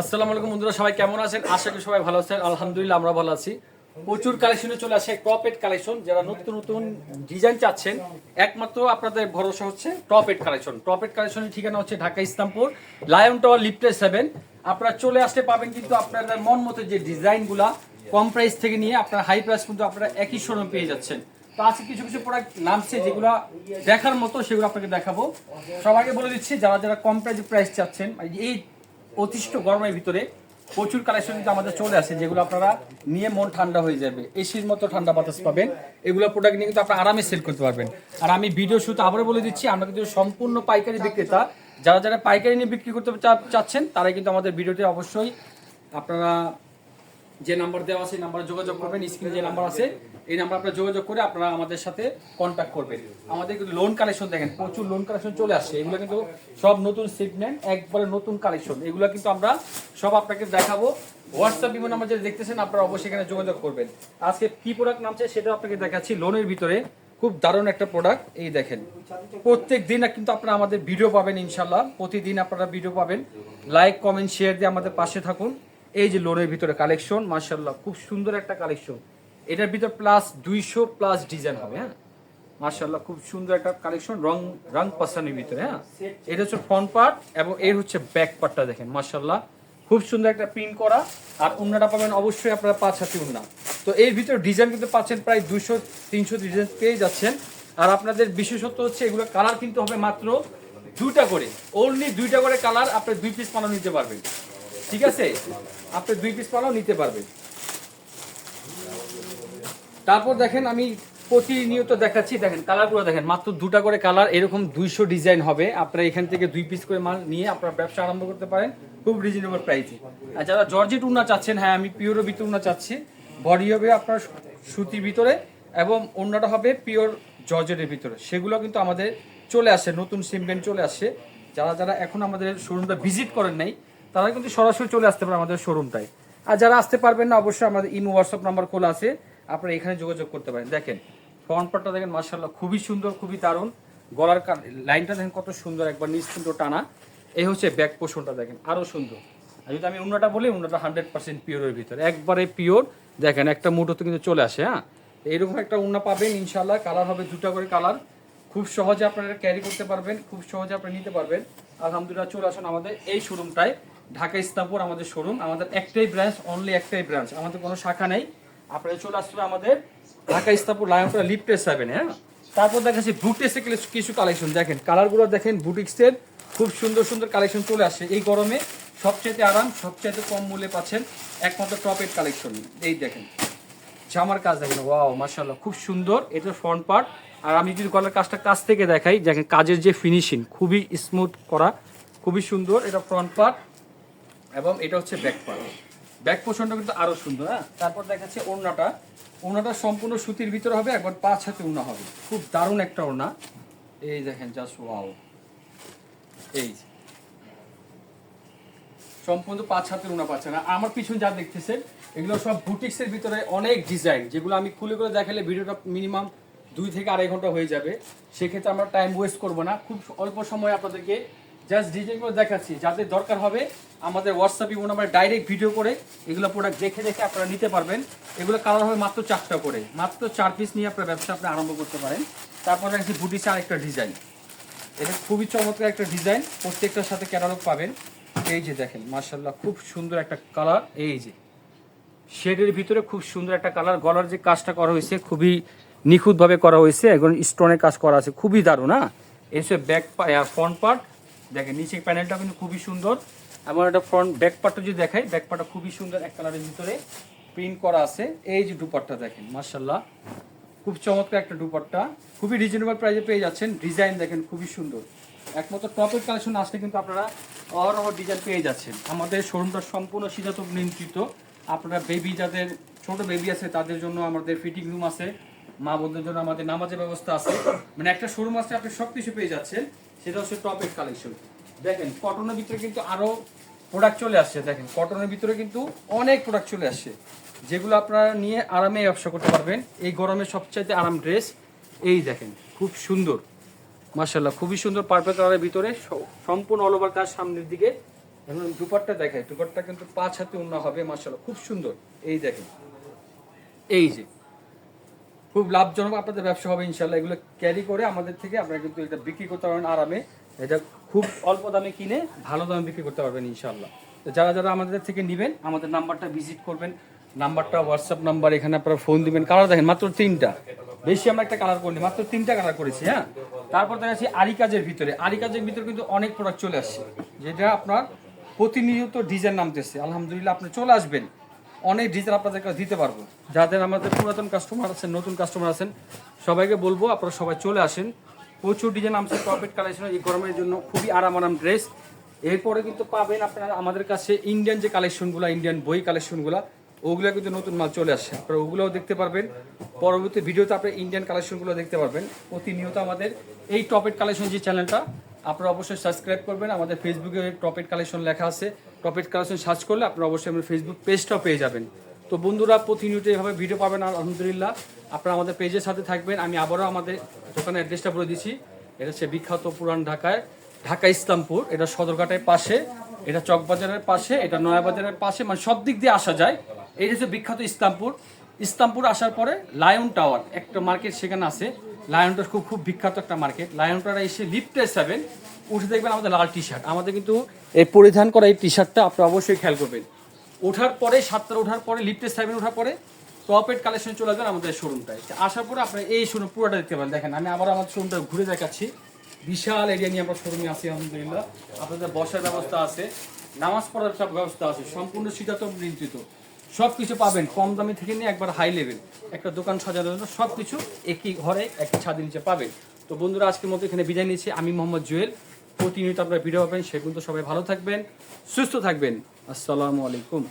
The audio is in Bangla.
আসসালামু আলাইকুম বন্ধুরা, সবাই কেমন আছেন? আশা করি সবাই ভালো আছেন। আলহামদুলিল্লাহ, আমরা ভালো আছি। প্রচুর কালেকশনে চলে আসে টপেট কালেকশন যারা নতুন নতুন ডিজাইন চাচ্ছেন, একমাত্র আপনাদের ভরসা হচ্ছে টপেট কালেকশন টপেট কালেকশনের ঠিকানা হচ্ছে ঢাকা ইসলামপুর লায়ন টাওয়ার লিফটে সেভেন আপনারা চলে আসতে পাবেন কিন্তু আপনাদের মন মতো যে ডিজাইনগুলা কম প্রাইস থেকে নিয়ে আপনার হাই প্রাইস কিন্তু আপনারা একই শোরুম পেয়ে যাচ্ছেন। তো আজকে কিছু কিছু প্রোডাক্ট নামছে যেগুলো দেখার মতো সেগুলো আপনাকে দেখাবো। সবাইকে বলে দিচ্ছি, যারা যারা কম প্রাইসে প্রাইস চাচ্ছেন, এই অতিষ্ঠ গরমের ভিতরে প্রচুর কালেকশন কিন্তু আমাদের চলে আসে, যেগুলো আপনারা নিয়ে মন ঠান্ডা হয়ে যাবে। এসির মতো ঠান্ডা বাতাস পাবেন। এগুলো প্রোডাক্ট নিয়ে কিন্তু আপনারা আরামে সেল করতে পারবেন। আর আমি ভিডিও শুরুতে আবারও বলে দিচ্ছি, আমরা কিন্তু সম্পূর্ণ পাইকারি বিক্রেতা। যারা যারা পাইকারি নিয়ে বিক্রি করতে চাচ্ছেন, তারাই কিন্তু আমাদের ভিডিওতে অবশ্যই আপনারা যে নাম্বার দেওয়া আছে নাম্বারে যোগাযোগ করবেন স্ক্রিনে যে নাম্বার আছে। এই নাম্বার আপনারা যোগাযোগ করে আপনারা আমাদের সাথে কন্ট্যাক্ট করবেন। আমাদের কিন্তু লোন কালেকশন দেখেন, প্রচুর লোন কালেকশন চলে আসছে। এগুলো কিন্তু সব নতুন সিগমেন্ট একবারে নতুন কালেকশন এগুলো কিন্তু আমরা সব আপনাকে দেখাবো। হোয়াটসঅ্যাপ বিভিন্ন নাম্বার যেটা দেখতেছেন, আপনারা অবশ্যই এখানে যোগাযোগ করবেন। আজকে কি প্রোডাক্ট নামছে সেটা আপনাকে দেখাচ্ছি লোনের ভিতরে। খুব দারুণ একটা প্রোডাক্ট এই দেখেন। প্রত্যেক দিন কিন্তু আপনারা আমাদের ভিডিও পাবেন ইনশাল্লাহ প্রতিদিন আপনারা ভিডিও পাবেন। লাইক কমেন্ট শেয়ার দিয়ে আমাদের পাশে থাকুন। এই যে লোনের ভিতরে কালেকশন মার্শাল্লাহ খুব সুন্দর একটা কালেকশন এটার ভিতর প্লাস দুইশো প্লাস ডিজাইন হবে হ্যাঁ? মার্শাল্লাহ খুব সুন্দর একটা কালেকশন রং রং পাসানির ভিতরে হ্যাঁ? এটা হচ্ছে ফ্রন্ট পার্ট এবং এর হচ্ছে ব্যাক পার্টটা দেখেন মার্শাল্লাহ খুব সুন্দর একটা প্রিন্ট করা, আর উন্নাটা পাবেন অবশ্যই আপনারা পাঁচ হাতি উন্না। তো এর ভিতরে ডিজাইন কিন্তু পাচ্ছেন প্রায় দুশো তিনশো ডিজাইন পেয়ে যাচ্ছেন। আর আপনাদের বিশেষত্ব হচ্ছে, এগুলো কালার কিন্তু হবে মাত্র দুটা করে। অনলি দুইটা করে কালার আপনি দুই পিস পালন নিতে পারবেন। ঠিক আছে? আপনি দুই পিস পালাও নিতে পারবেন। তারপর দেখেন আমি প্রতিনিয়ত দেখাচ্ছি, দেখেন কালারগুলো দেখেন, মাত্র দুটা করে কালার, এরকম দুইশো ডিজাইন হবে। আপনারা এখান থেকে দুই পিস করে মাল নিয়ে আপনারা ব্যবসা আরম্ভ করতে পারেন, খুব রিজনেবল প্রাইসে আর যারা জর্জেট উন্না চাচ্ছেন হ্যাঁ আমি পিওরের ভিতরে উন্না চাচ্ছি। বডি হবে আপনার সুতির ভিতরে এবং অন্যটা হবে পিওর জর্জেটের ভিতরে। সেগুলো কিন্তু আমাদের চলে আসে, নতুন সিমবেন চলে আসে। যারা যারা এখন আমাদের শোরুমটা ভিজিট করেন নাই, তারা কিন্তু সরাসরি চলে আসতে পারে আমাদের শোরুমটায় আর যারা আসতে পারবেন না, অবশ্যই আমাদের ইমো হোয়াটসঅ্যাপ নাম্বার খোলা আছে। আপনারা এখানে যোগাযোগ করতে পারেন। দেখেন ফ্রন্ট পার্টটা দেখেন মার্শাল্লাহ খুবই সুন্দর, খুবই দারুণ। গলার লাইনটা দেখেন কত সুন্দর, একবার নিশ্চিন্ত টানা। এই হচ্ছে ব্যাক পোষণটা দেখেন আরও সুন্দর। আর যদি আমি উন্নাটা বলি, উন্নাটা হান্ড্রেড পার্সেন্ট পিওরের ভিতরে। একবারে পিওর দেখেন, একটা মুঠোতে কিন্তু চলে আসে হ্যাঁ? এইরকম একটা উন্না পাবেন ইনশাল্লাহ কালার হবে দুটা করে কালার খুব সহজে আপনারা ক্যারি করতে পারবেন, খুব সহজে আপনারা নিতে পারবেন। আলহামদুলিল্লাহ, চলে আসুন আমাদের এই শোরুমটায় ঢাকা ইসলামপুর আমাদের শোরুম আমাদের একটাই ব্রাঞ্চ অনলি একটাই ব্রাঞ্চ আমাদের কোনো শাখা নেই। আপনারা চলে আসবে আমাদের ঢাকা ইসলামপুর লায়নপুরা লিফটে সেভেন হ্যাঁ? তারপর দেখাচ্ছি বুটিক্সের কিছু কালেকশন দেখেন কালারগুলো দেখেন বুটিক্সের খুব সুন্দর সুন্দর কালেকশন চলে আসে। এই গরমে সবচেয়ে আরাম সবচেয়ে কম মূল্যে পাচ্ছেন একমাত্র টপের কালেকশন এই দেখেন, জামার কাজ দেখেন ওয়াও মাশাআল্লাহ, খুব সুন্দর। এটা ফ্রন্ট পার্ট আর আমি যদি গলার কাজটা কাছ থেকে দেখাই, দেখেন কাজের যে ফিনিশিং খুবই স্মুথ করা, খুবই সুন্দর। এটা ফ্রন্ট পার্ট এবং এটা হচ্ছে ব্যাক পার্ট ব্যাক পোর্শনটা কিন্তু আরও সুন্দর হ্যাঁ? তারপর দেখাচ্ছে ওড়নাটা। ওড়নাটা সম্পূর্ণ সুতির ভিতরে হবে, একবার পাঁচ হাতে ওড়না হবে। খুব দারুণ একটা ওড়না। এই দেখেন জাস্ট ওয়াও এই সম্পূর্ণ পাঁচ হাতের উনা পাচ্ছেন। আর আমার পিছনে যা দেখতেছেন, এগুলো সব বুটিক্সের ভিতরে অনেক ডিজাইন যেগুলো আমি খুলে করে দেখালে ভিডিওটা মিনিমাম দুই থেকে আড়াই ঘণ্টা হয়ে যাবে। সেক্ষেত্রে আমরা টাইম ওয়েস্ট করব না। খুব অল্প সময় আপনাদেরকে জাস্ট ডিজাইনগুলো দেখাচ্ছি। যাদের দরকার হবে, আমাদের হোয়াটসঅ্যাপ ইমো নাম্বারে ডাইরেক্ট ভিডিও করে এগুলো প্রোডাক্ট দেখে দেখে আপনারা নিতে পারবেন। এগুলো কালার হবে মাত্র চারটা করে। মাত্র চার পিস নিয়ে আপনার ব্যবসা আপনি আরম্ভ করতে পারেন। তারপর দেখছি বুটিক্সে আরেকটা ডিজাইন এটা খুবই চমৎকার একটা ডিজাইন প্রত্যেকটার সাথে ক্যাটালগ পাবেন। এই যে দেখেন মার্শাল্লাহ খুব সুন্দর একটা কালার এই যে। শেডের ভিতরে খুব সুন্দর একটা কালার গলার যে কাজটা করা হয়েছে, খুবই নিখুঁতভাবে করা হয়েছে। এখন স্টোনের কাজ করা আছে। খুবই দারুণ হ্যাঁ? এসে ব্যাক ফ্রন্ট পার্ট দেখেন নিচে প্যানেলটা কিন্তু খুবই সুন্দর। এবং একটা ফ্রন্ট ব্যাক পার্টটা যদি দেখাই ব্যাক পার্টটা খুবই সুন্দর এক কালারের ভিতরে প্রিন্ট করা আছে। এই যে দুপাট্টা দেখেন মার্শাল্লাহ খুব চমৎকার একটা দুপাট্টা। খুবই রিজনেবল প্রাইসে পেয়ে যাচ্ছেন। ডিজাইন দেখেন, খুবই সুন্দর। একমাত্র টপের কালেকশন আসলে কিন্তু আপনারা অহরহ ডিজাইন পেয়ে যাচ্ছেন। আমাদের শোরুমটা সম্পূর্ণ শীতাতপ নিয়ন্ত্রিত। আপনারা বেবি যাদের, ছোট বেবি আছে, তাদের জন্য আমাদের ফিটিং রুম আছে। মা বোনদের জন্য আমাদের নামাজের ব্যবস্থা আছে। মানে একটা শোরুম আছে আপনি সব কিছু পেয়ে যাচ্ছেন। সেটা হচ্ছে টপের কালেকশন দেখেন কটনের ভিতরে কিন্তু আরও প্রোডাক্ট চলে আসছে। দেখেন কটনের ভিতরে কিন্তু অনেক প্রোডাক্ট চলে আসছে। যেগুলো আপনারা নিয়ে আরামে ব্যবসা করতে পারবেন। এই গরমে সবচাইতে আরাম ড্রেস এই দেখেন, খুব সুন্দর। মার্শাল্লাহ খুবই সুন্দর পার্পল কালারের ভিতরে সম্পূর্ণ অল ওভার কাজ সামনের দিকে। এখন দুপাট্টা দেখাই। দুপাট্টা কিন্তু পাঁচ হাতে উন্না হবে মাসাল্লাহ খুব সুন্দর। এই দেখেন, এই যে খুব লাভজনক আপনাদের ব্যবসা হবে ইনশাল্লাহ এগুলো ক্যারি করে আমাদের থেকে আপনারা কিন্তু এটা বিক্রি করতে পারবেন আরামে। এটা খুব অল্প দামে কিনে ভালো দামে বিক্রি করতে পারবেন ইনশাল্লাহ যারা যারা আমাদের থেকে নেবেন, আমাদের নাম্বারটা ভিজিট করবেন। নাম্বারটা হোয়াটসঅ্যাপ নাম্বার এখানে আপনারা ফোন দিবেন। কালার দেখেন, মাত্র তিনটা। বেশি আমরা একটা কালার করিনি, মাত্র তিনটা কালার করেছি হ্যাঁ? তারপর দেখাচ্ছি আরি কাজের ভিতরে। আরি কাজের ভিতরে কিন্তু অনেক প্রোডাক্ট চলে আসছে, যেটা আপনার প্রতিনিয়ত ডিজাইন নামতেছে। আলহামদুলিল্লাহ আপনি চলে আসবেন। অনেক ডিজাইন আপনাদের কাছে দিতে পারব। যাদের আমাদের পুরাতন কাস্টমার আছেন, নতুন কাস্টমার আছেন, সবাইকে বলব আপনারা সবাই চলে আসেন। প্রচুর ডিজাইন নামছে কর্পেট কালেকশন এই গরমের জন্য খুবই আরাম আরাম ড্রেস এরপরে কিন্তু পাবেন আপনারা আমাদের কাছে ইন্ডিয়ান যে কালেকশনগুলো ইন্ডিয়ান বই কালেকশনগুলো ওগুলো কিন্তু নতুন মাল চলে আসছে। আপনারা ওগুলোও দেখতে পারবেন। পরবর্তী ভিডিওতে আপনারা ইন্ডিয়ান কালেকশনগুলো দেখতে পারবেন। প্রতিনিয়ত আমাদের এই টপেট কালেকশন যে চ্যানেলটা আপনারা অবশ্যই সাবস্ক্রাইব করবেন। আমাদের ফেসবুকে টপেট কালেকশন লেখা আছে। টপেট কালেকশন সার্চ করলে আপনারা অবশ্যই আমাদের ফেসবুক পেজটাও পেয়ে যাবেন। তো বন্ধুরা প্রতিনিয়ত এভাবে ভিডিও পাবেন, আর আলহামদুলিল্লাহ আপনারা আমাদের পেজের সাথে থাকবেন। আমি আবারও আমাদের দোকানের অ্যাড্রেসটা বলে দিচ্ছি। এটা হচ্ছে বিখ্যাত পুরান ঢাকায়, ঢাকা ইসলামপুর। এটা সদরঘাটের পাশে, এটা চকবাজারের পাশে, এটা নয়াবাজারের পাশে মানে সব দিক দিয়ে আসা যায়। এটা হচ্ছে বিখ্যাত ইসলামপুর। ইসলামপুর আসার পরে লায়ন টাওয়ার একটা মার্কেট সেখানে আছে। লায়নটা খুব খুব বিখ্যাত একটা মার্কেট লায়ন লায়নটা এসে লিফটে যাবেন উঠে দেখবেন আমাদের লাল টি শার্ট আমাদের কিন্তু এই পরিধান করা এই টি শার্টটা আপনারা অবশ্যই খেয়াল করবেন। ওঠার পরে সাতটা ওঠার পরে লিফটে সেভেন ওঠার পরে টপেট কালেকশন চলে আসবেন আমাদের শোরুমটায় আসার পরে আপনারা এই শোরুম পুরোটা দেখতে পারেন। দেখেন, আমি আবার আমাদের শোরুমটা ঘুরে দেখাচ্ছি। বিশাল এরিয়া নিয়ে আমরা শোরুমে আছি, আলহামদুলিল্লাহ। আপনাদের বসার ব্যবস্থা আছে, নামাজ পড়ার সব ব্যবস্থা আছে, সম্পূর্ণ শীতাতপ নিয়ন্ত্রিত। সব কিছু পাবেন, কম দামি থেকে নিয়ে একবার হাই লেভেল একটা দোকান সাজানোর জন্য সব কিছু একই ঘরে, একই ছাদের নিচে পাবেন। তো বন্ধুরা, আজকের মতো এখানে বিদায় নিচ্ছি। আমি মোহাম্মদ জুয়েল। প্রতিনিয়ত আপনারা ভিডিও পাবেন। সেগুলো কিন্তু সবাই ভালো থাকবেন সুস্থ থাকবেন। আসসালামু আলাইকুম।